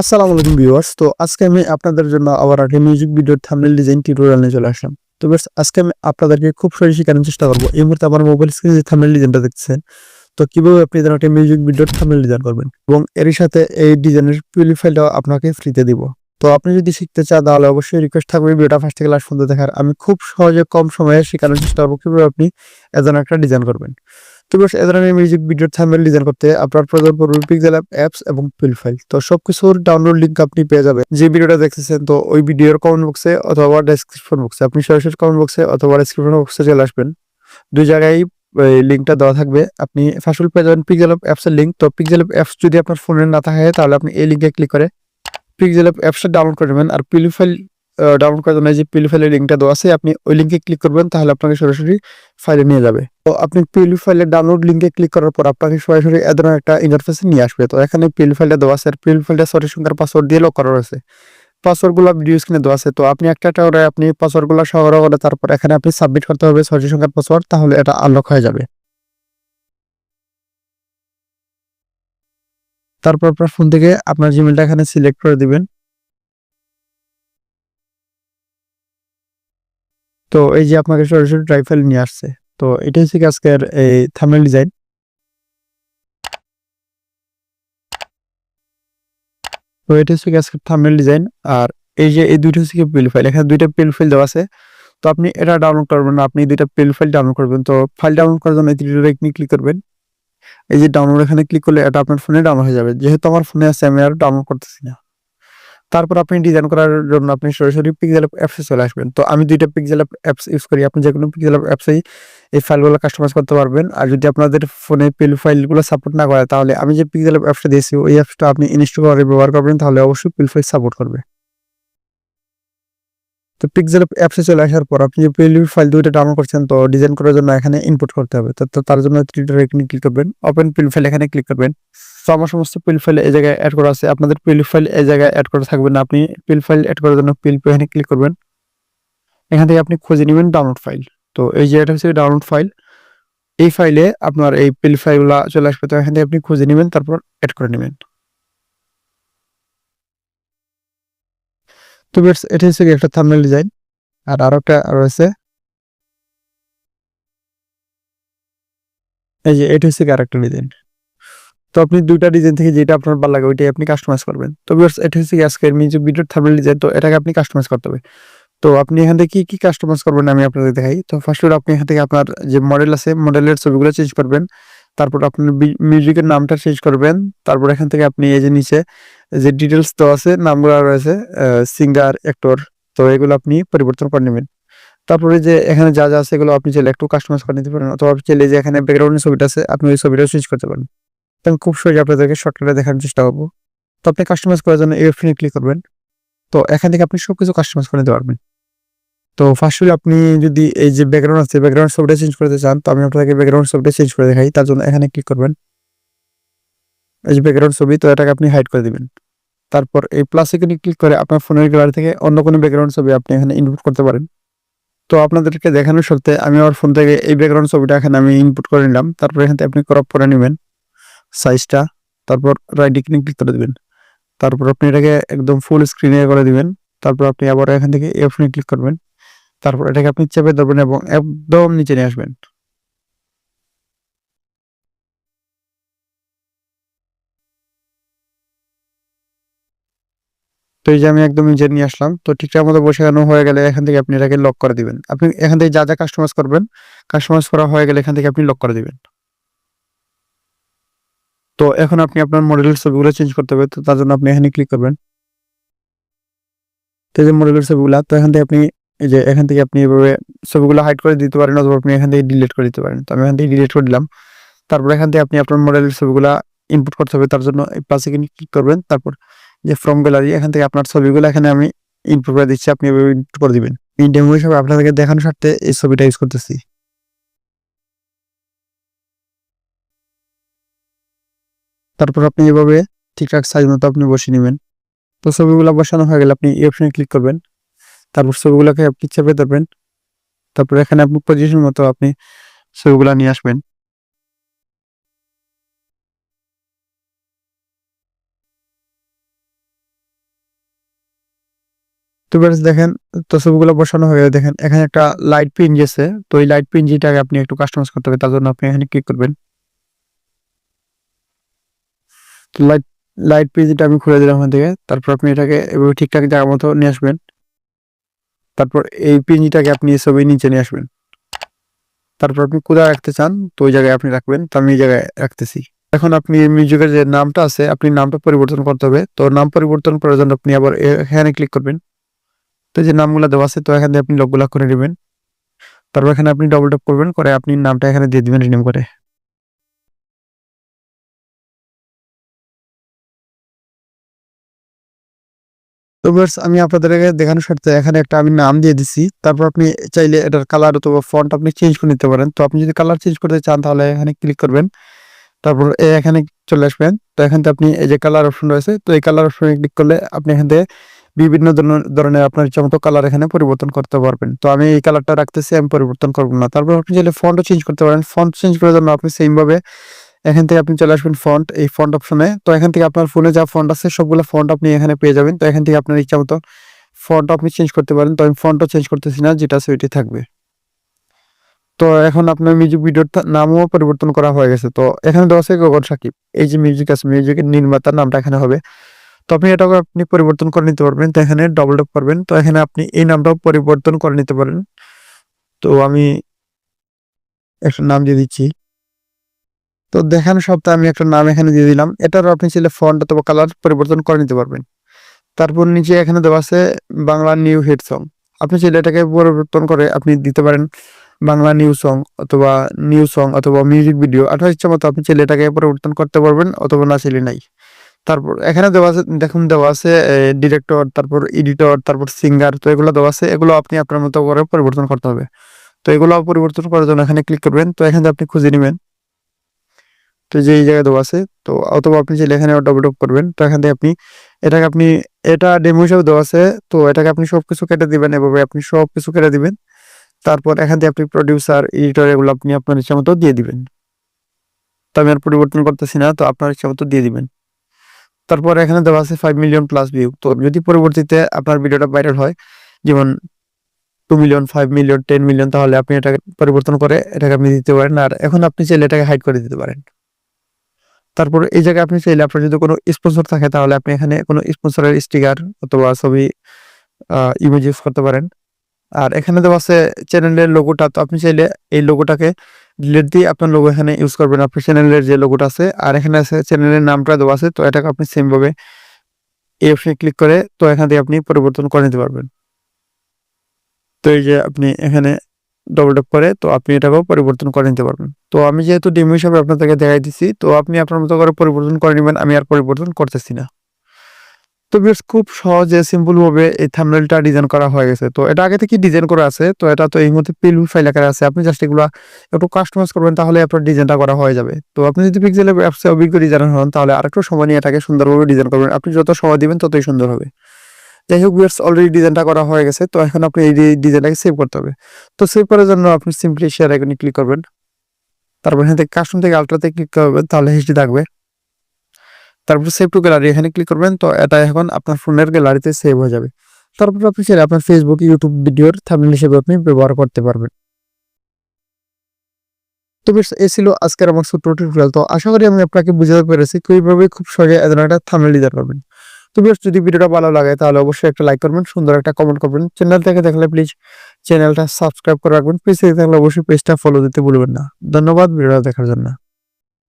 আসসালামু আলাইকুম ভিউয়ার্স। তো আজকে আমি আপনাদের জন্য আবার একটা মিউজিক ভিডিওর থাম্বনেল ডিজাইন টিউটোরিয়াল নিয়ে চলে আসলাম। তো বেশ আজকে আমি আপনাদেরকে খুব সহজে শেখানোর চেষ্টা করব। এই মুহূর্তে আমার মোবাইল স্ক্রিনে যে থাম্বনেল ডিজাইনটা দেখছেন, তো কীভাবে আপনি একটা মিউজিক ভিডিওর থাম্বনেল ডিজাইন করবেন এবং এর সাথে এই ডিজাইনের ফাইলটা আপনাকে ফ্রিতে দিব। তো আপনি যদি শিখতে চান, তাহলে অবশ্যই রিকোয়েস্ট থাকবে ভিডিওটা ফার্স্ট থেকে লাস্ট পর্যন্ত দেখার। আমি খুব সহজে কম সময়ে শেখানোর চেষ্টা করব, কীভাবে আপনি এজন একটা ডিজাইন করবেন। তো বেশ এ ধরনের মিউজিক ভিডিওর থাম্বনেল ডিজাইন করতে আপনার প্রয়োজন পড়বে পিক্সেল অ্যাপ অ্যাপস এবং পিল ফাইল তো সবকিছুর ডাউনলোড লিঙ্ক আপনি পেয়ে যাবেন। যে ভিডিওটা দেখতেছেন, তো ওই ভিডিওর কমেন্ট বক্সে অথবা ডেসক্রিপশন বক্সে আপনি সরাসরি কমেন্ট বক্সে অথবা ডেসক্রিপশন বক্সে চলে আসবেন। দুই জায়গায় লিঙ্কটা দেওয়া থাকবে। আপনি ফার্স্ট পেয়ে যাবেন পিক্সেল অ্যাপ অ্যাপসের লিঙ্ক তো পিক্সেল অ্যাপ অ্যাপস যদি আপনার ফোনে না থাকে, তাহলে আপনি এই লিঙ্কে ক্লিক করে পিক্সেল অ্যাপসটা ডাউনলোড করে নেবেন। আর পিলি ফাইল ডাউনলোড করার জন্য যে পিলি ফাইলের লিঙ্কটা দেওয়া আছে, আপনি ওই লিঙ্কে ক্লিক করবেন, তাহলে আপনাকে সরাসরি ফাইলে নিয়ে যাবে। তো আপনি পিএলউ ফাইলের ডাউনলোড লিঙ্কে ক্লিক করার পর আপনাকে সরাসরি এ ধরনের একটা ইন্টারফেসে নিয়ে আসবে। তো এখানে পিএলউ ফাইলটা দেওয়া আছে, আর পিএলউ ফাইলটা সরি সংখ্যার পাসওয়ার্ড দিয়ে লক করা রয়েছে। পাসওয়ার্ডগুলো ভিডিও স্ক্রিনে দেওয়া আছে। তো আপনি একটা একটা করে আপনি পাসওয়ার্ডগুলো সংগ্রহ করে তারপর এখানে আপনি সাবমিট করতে হবে সরি সংখ্যার পাসওয়ার্ড তাহলে এটা আনলক হয়ে যাবে। তারপর আপনার ফোন থেকে আপনার জিমেলটা এখানে সিলেক্ট করে দিবেন। তো এই যে আপনাকে সরাসরি ড্রাইভ ফাইল নিয়ে আসছে, তো এটা হচ্ছে আজকের এই থাম্বনেল ডিজাইন তো এটা হচ্ছে আজকের থাম্বনেল ডিজাইন আর এই যে এই দুইটা হচ্ছে পিল ফাইল এখানে দুইটা পিল ফাইল দেওয়া আছে। তো আপনি এটা ডাউনলোড করবেন, আপনি দুইটা পিল ফাইল ডাউনলোড করবেন। তো ফাইল ডাউনলোড করার জন্য এই তিনটা ক্লিক করবেন। এই যে ডাউনলোড এখানে ক্লিক করলে এটা আপনার ফোনে ডাউনলোড হয়ে যাবে। যেহেতু আমার ফোনে আছে, আমি আর ডাউনলোড করতেছি না। তারপর আপনি ডিজাইন করার জন্য আপনি সরাসরি পিক্সেল অ্যাপসে চলে আসবেন। তো আমি দুইটা পিক্সেল অ্যাপস ইউজ করি। আপনি যে কোনো পিক্সেল অ্যাপসেই এই ফাইলগুলো কাস্টমাইজ করতে পারবেন। আর যদি আপনাদের ফোনে পিল ফাইলগুলো সাপোর্ট না করে, তাহলে আমি যে পিক্সেল অ্যাপসটা দিয়েছি, ওই অ্যাপসটা আপনি ইনস্টল করে ব্যবহার করবেন, তাহলে অবশ্যই পিল ফাইল সাপোর্ট করবে। তো পিক্সেল অ্যাপসে চলে আসার পর আপনি যে পিএলইউ ফাইল দুইটা ডাউনলোড করছেন, তো ডিজাইন করার জন্য এখানে ইনপুট করতে হবে। তো তার জন্য থ্রিডার এখানে ক্লিক করবেন ওপেন পিল ফাইল এখানে ক্লিক করবেন। তো আমার সমস্ত পিল ফাইল এই জায়গায় অ্যাড করা আছে। আপনাদের পিল ফাইল এই জায়গায় অ্যাড করা থাকবে না। আপনি পিল ফাইল অ্যাড করার জন্য পিল এখানে ক্লিক করবেন। এখান থেকে আপনি খুঁজে নেবেন ডাউনলোড ফাইল তো এই যে এটা হচ্ছে ডাউনলোড ফাইল এই ফাইলে আপনার এই পিল ফাইলগুলো চলে আসবে। তো এখান থেকে আপনি খুঁজে নেবেন, তারপর অ্যাড করে নেবেন। তো বেশ এটা হচ্ছে একটা থাম্বনেল ডিজাইন আর আরও একটা রয়েছে এই যে এটা হচ্ছে ক্যারেক্টার ডিজাইন তো আপনি দুইটা ডিজাইন থেকে যেটা আপনার ভালো লাগে, ওইটাই আপনি কাস্টমাইজ করবেন। তো ভিউয়ার্স এটা হচ্ছে আজকের মিউজিক ভিডিওর থাম্বনেল ডিজাইন তো এটাকে আপনি কাস্টমাইজ করতে হবে। তো আপনি এখান থেকে কি কি কাস্টমাইজ করবেন আমি আপনাদের দেখাই। তো ফার্স্ট আপনি এখান থেকে আপনার যে মডেল আছে মডেলের ছবিগুলো চেঞ্জ করবেন। তারপর আপনার মিউজিকের নামটা চেঞ্জ করবেন। তারপর এখান থেকে আপনি এই যে নিচে যে ডিটেলস তো আছে, নামগুলো রয়েছে সিঙ্গার অ্যাক্টর তো এগুলো আপনি পরিবর্তন করে নেবেন। তারপরে যে এখানে যা যা আছে এগুলো আপনি চাইলে একটু কাস্টমাইজ করে নিতে পারেন, অথবা চাইলে যে এখানে ব্যাকগ্রাউন্ডের ছবিটা আছে, আপনি ওই ছবিটাও চেঞ্জ করতে পারেন। তো আমি খুব সহজে আপনাদেরকে শর্টকাটে দেখার চেষ্টা করব। তো আপনি কাস্টমাইজ করার জন্য এই অপশনে ক্লিক করবেন। তো এখান থেকে আপনি সবকিছু কাস্টমাইজ করে নিতে পারবেন। তো ফার্স্টলি আপনি যদি এই যে ব্যাকগ্রাউন্ড আছে ব্যাকগ্রাউন্ড ছবিটা চেঞ্জ করতে চান, তো আমি আপনাকে ব্যাকগ্রাউন্ড ছবিটা চেঞ্জ করে দেখাই। তার জন্য এখানে ক্লিক করবেন। এই যে ব্যাকগ্রাউন্ড ছবি, তো এটাকে আপনি হাইড করে দিবেন। তারপর এই প্লাস এখানে ক্লিক করে আপনার ফোনের গ্যালারি থেকে অন্য কোনো ব্যাকগ্রাউন্ড ছবি আপনি এখানে ইনপুট করতে পারেন। তো আপনাদেরকে দেখানোর সত্ত্বে আমি আমার ফোন থেকে এই ব্যাকগ্রাউন্ড ছবিটা এখানে আমি ইনপুট করে নিলাম। তারপর এখান থেকে আপনি ক্রপ করে নেবেন সাইজটা তারপর রাইট ক্লিক ক্লিক করে দিবেন। তারপর আপনি এটাকে একদম ফুল স্ক্রিনে করে দিবেন। তারপর আপনি আবার এখান থেকে অপশনে ক্লিক করবেন। তারপর এটাকে আপনি চেপে ধরবেন এবং একদম নিচে নিয়ে আসবেন। তো এই যে আমি একদম নিচে নিয়ে আসলাম, তো ঠিকঠাক মতো বসানো হয়ে গেলে এখান থেকে আপনি এটাকে লক করে দিবেন। আপনি এখান থেকে যা যা কাস্টমাইজ করবেন কাস্টমাইজ করা হয়ে গেলে এখান থেকে আপনি লক করে দিবেন। তো এখন আপনি আপনার মডেলের ছবিগুলো চেঞ্জ করতে হবে, তো তার জন্য আপনি এখানে ক্লিক করবেন। তো যে মডেলের ছবিগুলো, তো এখান থেকে আপনি এই যে এখান থেকে আপনি এভাবে ছবিগুলো হাইড করে দিতে পারেন অথবা আপনি এখান থেকে ডিলিট করে দিতে পারেন। তো আমি এখান থেকে ডিলিট করে দিলাম। তারপর এখান থেকে আপনি আপনার মডেলের ছবিগুলো ইনপুট করতে হবে। তার জন্য প্লাসে ক্লিক করবেন। তারপর যে ফ্রম গ্যালারি এখান থেকে আপনার ছবিগুলো এখানে আমি ইনপুট করে দিচ্ছি। আপনি এভাবে ইনপুট করে দিবেন। এই ডেমো হিসাবে আপনাদেরকে দেখানোর স্বার্থে এই ছবিটা ইউজ করতেছি। তারপর আপনি এভাবে ঠিকঠাক সাইজ মতো আপনি বসিয়ে নেবেন। তো ছবিগুলো বসানো হয়ে গেলে আপনি এই অপশনে ক্লিক করবেন। তারপর ছবিগুলোকে আপনি চেপে ধরবেন। তারপর এখানে আপনি পজিশন মতো আপনি ছবিগুলো নিয়ে আসবেন। তো দেখেন, তো ছবিগুলো বসানো হয়ে দেখেন, এখানে একটা লাইট পিন গেছে। তো এই লাইট পিনজিটাকে আপনি একটু কাস্টমাইজ করতে হবে, তার জন্য আপনি এখানে ক্লিক করবেন। লাইট লাইট পিনজিটা আমি খুলে দিলাম ওখান থেকে, তারপর আপনি এটাকে এভাবে ঠিকঠাক জায়গা মতো নিয়ে আসবেন। তারপর এই পিএনজিটাকে আপনি ছবির নিচে নিয়ে আসবেন। তারপর আপনি কোথায় রাখতে চান, তো ওই জায়গায় আপনি রাখবেন, তো আমি এই জায়গায় রাখতেছি। এখন আপনি মিউজিকের যে নামটা আছে, আপনি নামটা পরিবর্তন করতে হবে। তো নাম পরিবর্তন করার জন্য আপনি আবার এখানে ক্লিক করবেন। তো যে নামগুলো দেওয়া আছে, তো এখানে আপনি লোকগুলা করে নেবেন। তারপর এখানে আপনি ডবল টপ করবেন, করে আপনি নামটা এখানে দিয়ে দেবেন রিনিউ করে। তো ভিউয়ার্স, আমি আপনাদেরকে দেখানোর স্বার্থে এখানে একটা আমি নাম দিয়ে দিছি। তারপর আপনি চাইলে এটার কালার অথবা ফন্ট আপনি চেঞ্জ করে নিতে পারেন। তো আপনি যদি কালার চেঞ্জ করতে চান তাহলে এখানে ক্লিক করবেন। তারপর এখানে চলে আসবেন। তো এখান থেকে আপনি এই যে কালার অপশন রয়েছে, তো এই কালার অপশনে ক্লিক করলে আপনি এখান থেকে বিভিন্ন ধরনের আপনার ইচ্ছা মতো কালার এখানে পরিবর্তন করতে পারবেন। তো আমি এই কালারটা রাখতেছি, আমি পরিবর্তন করব না। তারপর আপনি চাইলে ফন্টও চেঞ্জ করতে পারেন। ফন্ট চেঞ্জ করার জন্য আপনি সেম ভাবে এখান থেকে আপনি চলে আসবেন ফন্ট এই ফন্ট অপশনে তো এখান থেকে আপনার ফোনে যা ফন্ট আছে, সবগুলো ফন্ট আপনি এখানে পেয়ে যাবেন। তো এখান থেকে আপনার ইচ্ছা মতো ফন্ট আপনি চেঞ্জ করতে পারেন। তো আমি ফন্টও চেঞ্জ করতেছি না, যেটা আছে ওইটি থাকবে। তো এখন আপনার মিউজিক ভিডিওর নামও পরিবর্তন করা হয়ে গেছে। তো এখানে দেওয়া আছে গগন সাকিব এই যে মিউজিক আছে মিউজিকের নির্মাতার নামটা এখানে হবে। তো আপনি এটাকে আপনি পরিবর্তন করে নিতে পারবেন। তো এখানে ডবল টপ করবেন। তো এখানে আপনি এই নামটাও পরিবর্তন করে নিতে পারেন। তো আমি একটা নাম দিয়ে দিচ্ছি। তো দেখানো সপ্তাহে আমি একটা নাম এখানে দিয়ে দিলাম। এটারও আপনি চাইলে ফন্ট অথবা কালার পরিবর্তন করে নিতে পারবেন। তারপর নিচে এখানে দেওয়া আছে বাংলা নিউ হিট সং আপনি চাইলে এটাকে পরিবর্তন করে আপনি দিতে পারেন বাংলা নিউ সং অথবা নিউ সং অথবা মিউজিক ভিডিও আপনার ইচ্ছা মতো আপনি চাইলে এটাকে পরিবর্তন করতে পারবেন অথবা না চাইলে নাই। তারপর এখানে দেওয়া আছে, দেখুন দেওয়া আছে ডিরেক্টর তারপর এডিটর তারপর সিঙ্গার তো এগুলো দেওয়া আছে। এগুলো আপনি আপনার মতো করে পরিবর্তন করতে হবে। তো এগুলো পরিবর্তন করার জন্য এখানে ক্লিক করবেন। তো এখানে আপনি খুঁজে নেবেন। তো যে এই জায়গায় দেওয়া আছে, তো অথবা আপনি চাইলে এখানে ডবল টপ করবেন, তো এখান থেকে আপনি এটাকে আপনি, এটা ডেমো হিসাবে দেওয়া আছে, তো এটাকে আপনি সব কিছু কেটে দিবেন, এভাবে আপনি সব কিছু কেটে দিবেন। তারপর এখান থেকে আপনি প্রডিউসার এডিটর এগুলো আপনি আপনার ইচ্ছা মতো দিয়ে দিবেন। তো আমি আর পরিবর্তন করতেছি না, তো আপনার ইচ্ছা মতো দিয়ে দিবেন। তারপর এখানে দেওয়া আছে ফাইভ মিলিয়ন প্লাস ভিউ তো যদি পরবর্তীতে আপনার ভিডিওটা ভাইরাল হয়, যেমন two million five million ten million তাহলে আপনি এটাকে পরিবর্তন করে এটাকে আপনি দিতে পারেন, আর এখন আপনি চাইলে এটাকে হাইড করে দিতে পারেন। তারপর এই জায়গায় আপনি চাইলে আপনার যদি কোনো স্পন্সর থাকে, তাহলে আপনি এখানে কোনো স্পন্সরের স্টিকার অথবা ছবি ইমেজ ইউজ করতে পারেন। আর এখানে দেওয়া আছে চ্যানেলের লোগোটা তো আপনি চাইলে এই লোগোটাকে ডিলেট দিয়ে আপনার লোগো এখানে ইউজ করবেন। আপনার চ্যানেলের যে লোগোটা আছে, আর এখানে আছে চ্যানেলের নামটা দেওয়া আছে। তো এটাকে আপনি সেমভাবে এই অপশনে ক্লিক করে, তো এখান থেকে আপনি পরিবর্তন করে নিতে পারবেন। তো এই যে আপনি এখানে ডবল টপ করে, তো আপনি এটাকেও পরিবর্তন করে নিতে পারবেন। তো আমি যেহেতু ডিম হিসাবে আপনাদেরকে দেখাই দিচ্ছি তো আপনি আপনার মতো করে পরিবর্তন করে নেবেন, আমি আর পরিবর্তন করতেছি না। তো বেশ খুব সহজে সিম্পল ভাবে এই থাম্বনেলটা ডিজাইন করা হয়ে গেছে। তো এটা আগে থেকে ডিজাইন করা আছে, তো এটা তো এই মধ্যে পিএলপি ফাইল আকারে আছে। আপনি জাস্ট এগুলো একটু কাস্টমাইজ করবেন, তাহলে আপনার ডিজাইনটা করা হয়ে যাবে। তো আপনি যদি পিক্সেল অ্যাপসে অভিজ্ঞ ডিজাইনার হন, তাহলে আরেকটু সময় নিয়ে এটাকে সুন্দরভাবে ডিজাইন করবেন। আপনি যত সময় দিবেন, ততই সুন্দর হবে। যাই হোক ভিউয়ার্স অলরেডি ডিজাইনটা করা হয়ে গেছে, তো এখন আপনি এই ডিজাইনটাকে সেভ করতে হবে। তো সেভ করার জন্য আপনি সিম্পলি শেয়ার আইকনে ক্লিক করবেন। তারপর এখান থেকে কাস্টম থেকে আলট্রাতে ক্লিক করবেন, তাহলে হিস্ট্রি থাকবে। তারপর সেভ টু গ্যালারি এখানে ক্লিক করবেন, তো এটা এখন আপনার ফোনের গ্যালারিতে সেভ হয়ে যাবে। তারপর আপনি চাইলে আপনার ফেসবুক ইউটিউব ভিডিওর থামনেল হিসেবে আপনি ব্যবহার করতে পারবেন। তো বেশ এ ছিল আজকের আমার ছোট্ট টিউটোরিয়াল তো আশা করি আমি আপনাকে বুঝাতে পেরেছি কীভাবে খুব সহজে এ ধরনের একটা থামনেল ডিজাইন করবেন। তো বেশ যদি ভিডিওটা ভালো লাগে, তাহলে অবশ্যই একটা লাইক করবেন, সুন্দর একটা কমেন্ট করবেন। চ্যানেল থেকে দেখলে প্লিজ চ্যানেলটা সাবস্ক্রাইব করে রাখবেন। পেজ থেকে দেখলে অবশ্যই পেজটা ফলো দিতে ভুলবেন না। ধন্যবাদ, ভিডিওটা দেখার জন্য।